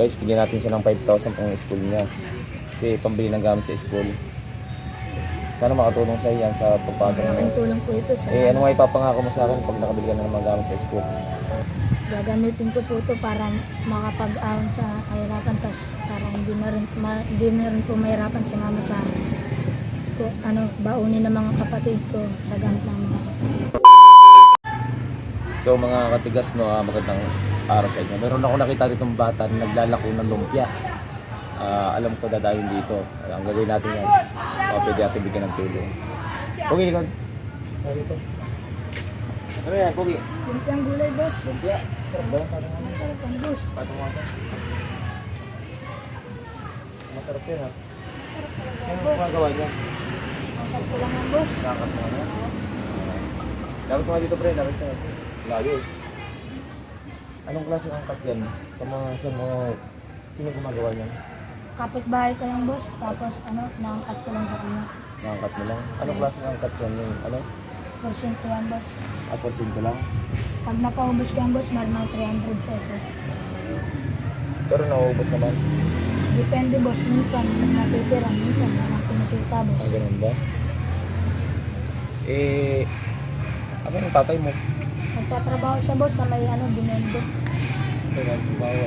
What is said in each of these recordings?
Guys, bigyan natin siya ng 5,000 pang school niya. Kasi pambili ng gamit sa school. Sana makatulong sa yan sa pagpasok mo. Malaking tulong po ito sa Eh, ano nga ipapangako mo sa akin pag nakabili ka na ng mga gamit sa school? gagamitin ko po ito para makapag-ahon sa kahirapan tapos para hindi na rin, ma, hindi na rin po mahirapan si mama sa ko, ano, baunin ng mga kapatid ko sa gamit ng mga So mga katigas no, ah, magandang araw sa inyo. Meron ako nakita ditong bata na naglalako ng lumpia. Ah, alam ko dadayon dito. Ang gagawin natin yan. Baka pwede natin bigyan ng tulong. Pogi, ikaw. Ano? Ano yan, Pogi? Lumpiang gulay, boss. Lumpia. Sarap ba? Masarap ang boss. Mo ito. Masarap yan ha. Sino gumagawa niya? Ang ko lang ang boss. Nakakat mo na. Dapat ko nga dito pre, dapat ko. Layo eh. Anong klase ng cut yan? Sa mga, sa mga, sino gumagawa niyan? Kapitbahay ko lang, boss. Tapos, ano, naangkat ko lang sa kanya. Nakakat mo lang? Anong klase ng cut yan? Yung ano? Portion ko yan, boss. Aporsin ko lang? Pag napaubos ko yan, boss, ng 300 pesos. Pero nauubos naman. Depende, boss. Minsan, natitira. Minsan, may nakikita, boss. Ang ganun ba? Eh, asan yung tatay mo? Nagtatrabaho siya, boss, sa may, ano, Binendo. Kaya bawa.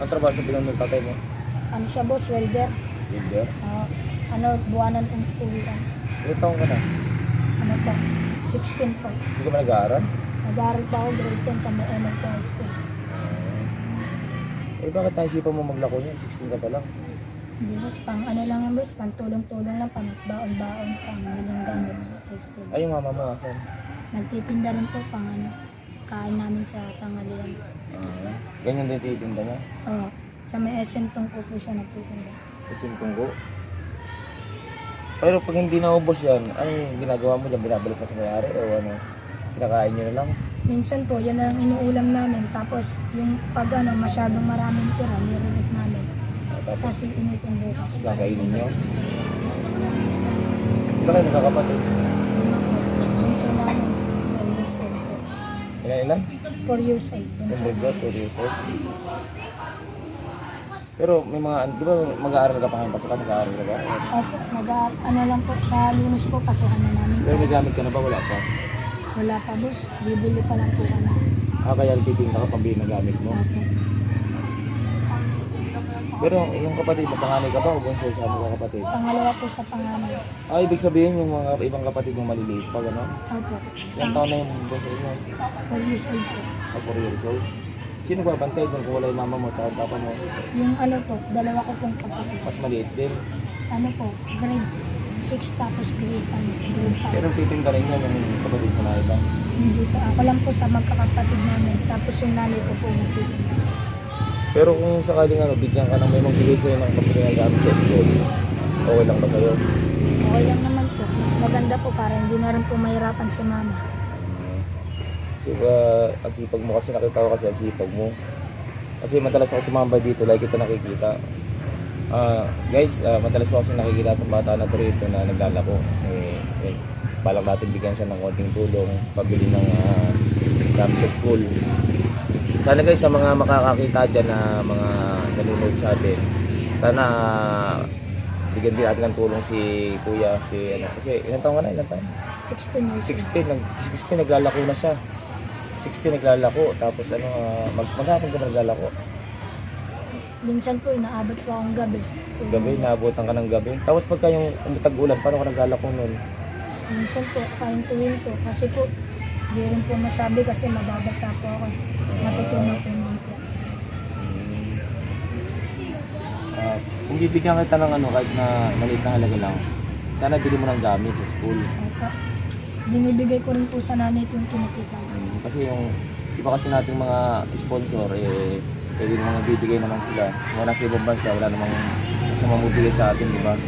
Ang trabaho sa bilang ng tatay mo? Ano siya, boss, welder. Builder? Ah, ano, buwanan ang uwian. Ilang taong ka na? Ano po? 16 po. Hindi ka ba nag-aaral? Nag-aaral pa ako grade 10 sa may MLK High School. Eh, bakit naisipan mo maglako niyan? 16 ka pa lang. Hindi boss, pang ano lang yan boss, pang tulong-tulong lang, pang baon-baon, pang miling gamit sa school. Ay, yung mama mo, asan? Nagtitinda rin po pang ano, kain namin sa tanghalian. Ah, ganyan din titinda niya. Oo, sa may esentong po po siya nagtitinda. Kasi tunggo. Pero pag hindi naubos yan, anong ginagawa mo dyan? Binabalik mo sa may-ari o ano? Kinakain nyo na lang? Minsan po, yan ang inuulam namin. Tapos, yung pag ano, masyadong maraming tira, nirelate namin. Ah, tapos, Kasi bukas. tapos kakainin nyo? Ilan kayo nagkakapatid? Minsan namin, Ilan ilan? 4 years old. Yung sa- birthday, 2 years old. Pero may mga, di ba mag-aaral ka pa ngayon? Pasukan, mag-aaral ka ba? Opo, nag ano lang po, sa lunes po, pasukan na namin. Pero may gamit ka na ba? Wala pa. Wala pa boss, bibili pa lang po kami. Ah, kaya titinda ka pambili ng gamit mo. Opo. Pero yung kapatid mo, panganay ka ba o bunso sa mga kapatid? Pangalawa po sa panganay. Ah, ibig sabihin yung mga ibang kapatid mo maliliit pa, gano'n? Opo. Ilang taon na yung bunso mo? 4 years old po. Ah, 4 years old. Sino ba bantay doon kung wala yung mama mo at papa mo? Yung ano po, dalawa ko pong kapatid. Mas maliit din. Ano po, grade 6 tapos grade, ano, grade 5. Pero titinda rin yan yung kapatid mo na iba. Hindi po, ako lang po sa magkakapatid namin. Tapos yung nanay ko po nagtitinda. Pero kung sakaling ano, bigyan ka ng may magbigay sa'yo ng pambili ng gamit sa school, okay lang ba sa'yo? Okay lang naman po. Mas maganda po para hindi na rin po mahirapan si mama. Kasi ba, ang sipag mo kasi nakita ko kasi ang sipag mo. Kasi madalas ako tumambay dito, like kita nakikita. Ah, guys, ah, madalas po kasi nakikita itong bata na to rito na naglalako. Eh, eh, balang natin bigyan siya ng konting tulong, pabili ng uh, gamit sa school. Sana guys, sa mga makakakita dyan na mga nanonood sa atin, sana ah, bigyan din natin ng tulong si kuya, si ano, kasi ilang taon ka na, ilang taon? 16 years old. 16, nag, 16 naglalako na siya. 16 naglalako, tapos ano, uh, mag, maghapon ka naglalako. Minsan po, inaabot po akong gabi. Gabi, naabutan ka ng gabi. Tapos pagka yung umutag ulan, paano ka naglalako nun? Minsan po, kain-tuwin po. Kasi po, hindi rin po masabi kasi mababasa po ako. Natutunan po yung. Uh, kung bibigyan kita ng ano, kahit na maliit na halaga lang, sana bili mo ng gamit sa school. Opo. Binibigay ko rin po sa nanay ko yung kinikita. ko. Mm, kasi yung iba kasi nating mga sponsor, eh, pwede namang bibigay naman sila. Kung nasa ibang bansa, wala namang isa mamubigay sa atin, di ba?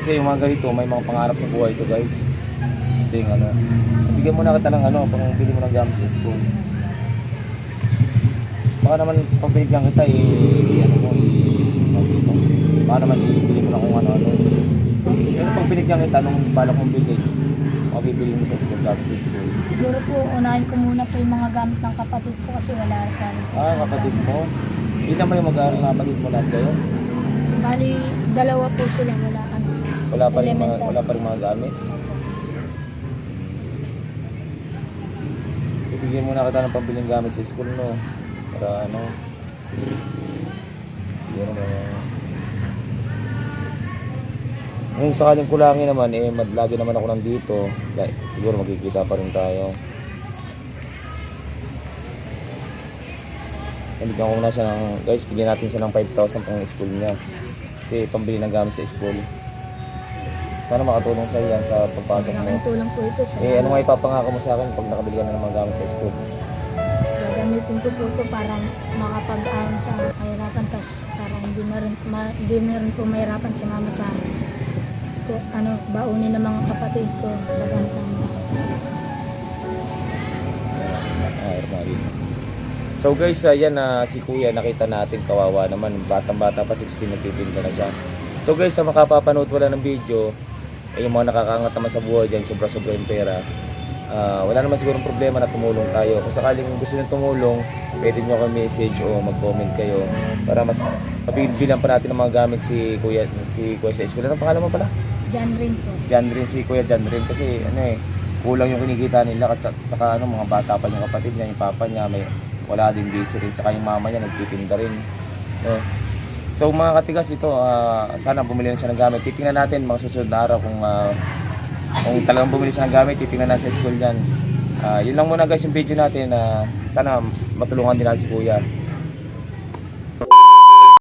Kasi yung mga ganito, may mga pangarap sa buhay ito, guys. Ito yung ano. Bigyan mo na kita ng ano, pang bili mo ng gamit sa school. Baka naman pabigyan kita, eh, ano mo, eh. Baka naman ibili mo na kung ano-ano. Pero pag binigyan kita, nung balak mong bili, mabibili mo sa school, gamit sa school. Siguro po, unahin ko muna po yung mga gamit ng kapatid ko kasi wala po. Ah, sa kapatid gamit. mo. Hindi naman yung mag-aaral ng kapatid mo lahat kayo. Bali, dalawa po sila, wala ano. Wala pa rin mga, Elemental. wala pa rin mga gamit. Ibigyan muna kita ng pambiling gamit sa school, no? Para ano... Mga... Kung sakaling kulangin naman, eh, lagi naman ako nandito. Like, siguro magkikita pa rin tayo. Bigyan ko muna siya ng... Guys, bigyan natin siya ng 5,000 pang school niya. Kasi pambili ng gamit sa school. Sana makatulong sa yan sa pagpasok mo. Malaking tulong po ito sa Eh, ano nga ipapangako mo sa akin pag nakabili ka na ng mga gamit sa school? Ito para makapag-aon sa kahirapan tas para hindi na rin, ma, hindi na rin po mahirapan si mama sa ko, ano, baunin ng mga kapatid ko sa gantang. Ah. So guys, ayan na si Kuya nakita natin kawawa naman. Batang-bata pa 16 nagtitinda na siya. So guys, sa makapapanood wala ng video, eh, yung mga nakakaangat naman sa buhay dyan, sobra-sobra yung pera. Ah, wala naman siguro problema na tumulong tayo. Kung sakaling gusto nyo tumulong, pwede nyo kami message o mag-comment kayo para mas mabibilang pa natin ng mga gamit si Kuya, si Kuya sa school. Anong pangalan mo pala? Diyan rin po. Jan rin si Kuya Jan rin kasi ano eh kulang yung kinikita nila at saka- ano mga bata pa yung kapatid niya, yung papa niya may wala din busy rin saka yung mama niya nagtitinda rin. No? So mga katigas ito ah, sana bumili na siya ng gamit. Titingnan natin mga susunod na araw kung ah, kung talagang bumili siya ng gamit, titingnan natin sa school niyan. Ah, yun lang muna guys yung video natin na sana matulungan din natin si Kuya.